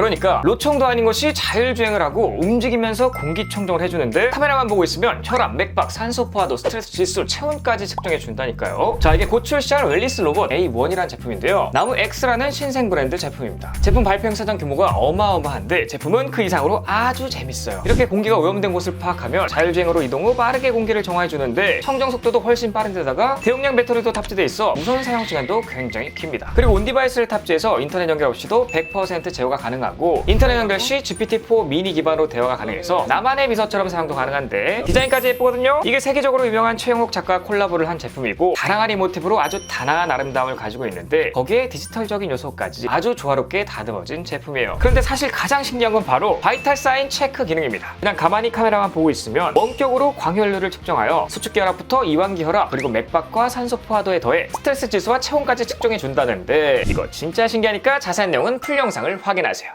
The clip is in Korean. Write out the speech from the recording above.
그러니까 로총도 아닌 것이 자율주행을 하고 움직이면서 공기청정을 해주는데 카메라만 보고 있으면 혈압, 맥박, 산소 포화도, 스트레스 지수, 체온까지 측정해 준다니까요. 자 이게 곧 출시할 웰리스 로봇 A1이라는 제품인데요. 나무 X라는 신생 브랜드 제품입니다. 제품 발표 행사장 규모가 어마어마한데 제품은 그 이상으로 아주 재밌어요. 이렇게 공기가 오염된 곳을 파악하며 자율주행으로 이동 후 빠르게 공기를 정화해 주는데 청정 속도도 훨씬 빠른 데다가 대용량 배터리도 탑재돼 있어 무선 사용 시간도 굉장히 깁니다. 그리고 온 디바이스를 탑재해서 인터넷 연결 없이도 100% 제어가 가능 하고 인터넷 연결 시 GPT-4 미니 기반으로 대화가 가능해서 나만의 비서처럼 사용도 가능한데 디자인까지 예쁘거든요. 이게 세계적으로 유명한 최영욱 작가 콜라보를 한 제품이고 이 모티브로 아주 다양한 아름다움을 가지고 있는데 거기에 디지털적인 요소까지 아주 조화롭게 다듬어진 제품이에요. 그런데 사실 가장 신기한 건 바로 바이탈 사인 체크 기능입니다. 그냥 가만히 카메라만 보고 있으면 원격으로 광혈류를 측정하여 수축기 혈압부터 이완기 혈압 그리고 맥박과 산소 포화도에 더해 스트레스 지수와 체온까지 측정해 준다는데 이거 진짜 신기하니까 자세한 내용은 풀 영상을 확인하세요.